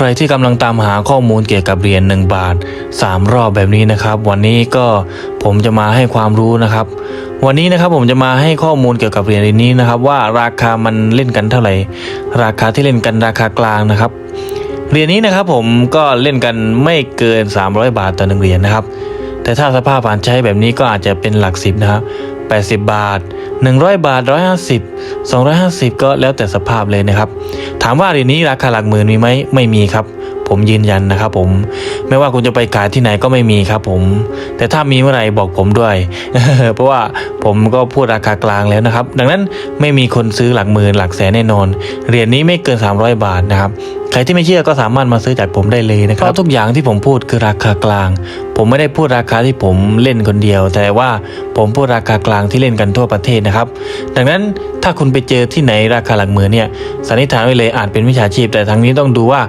ใครที่กำลังตามหาข้อมูลเกี่ยวกับเหรียญ1บาท 3 รอบแบบนี้นะครับ วันนี้ก็ผมจะมาให้ความรู้นะครับ วันนี้นะครับผมจะมาให้ข้อมูลเกี่ยวกับเหรียญนี้นะครับ ว่าราคามันเล่นกันเท่าไหร่ ราคาที่เล่นกันราคากลางนะครับเหรียญนี้นะครับผมก็เล่นกันไม่เกิน 300 บาทต่อหนึ่งเหรียญนะครับ แต่ถ้าสภาพผ่านใช้แบบนี้ก็อาจจะเป็นหลักสิบนะครับ80 บาท 100 บาท 150 250 ก็แล้วแต่สภาพเลยนะครับ ถามว่าเหรียญนี้ราคาหลักหมื่นมีไหมไม่มีครับ ผมยืนยันนะครับผมไม่ว่าคุณจะไปขายที่ไหนก็ไม่มีครับผม แต่ถ้ามีเมื่อไหร่บอกผมด้วย เพราะว่าผมก็พูดราคากลางแล้วนะครับ ดังนั้นไม่มีคนซื้อหลักหมื่นหลักแสนแน่นอนเหรียญนี้ไม่เกิน 300 บาทนะครับใครที่ไม่เชื่อก็สามารถมาซื้อจากผมได้เลยนะครับเพราะทุกอย่างที่ผมพูดคือราคากลาง ผมไม่ได้พูดราคาที่ผมเล่นคนเดียว แต่ว่าผมพูดราคากลางที่เล่นกันทั่วประเทศนะครับ ดังนั้นถ้าคุณไปเจอที่ไหนราคาหลักหมื่นเนี่ยสันนิษฐานไว้เลยอาจเป็นวิชาชีพ แต่ทั้งนี้ต้องดูว่า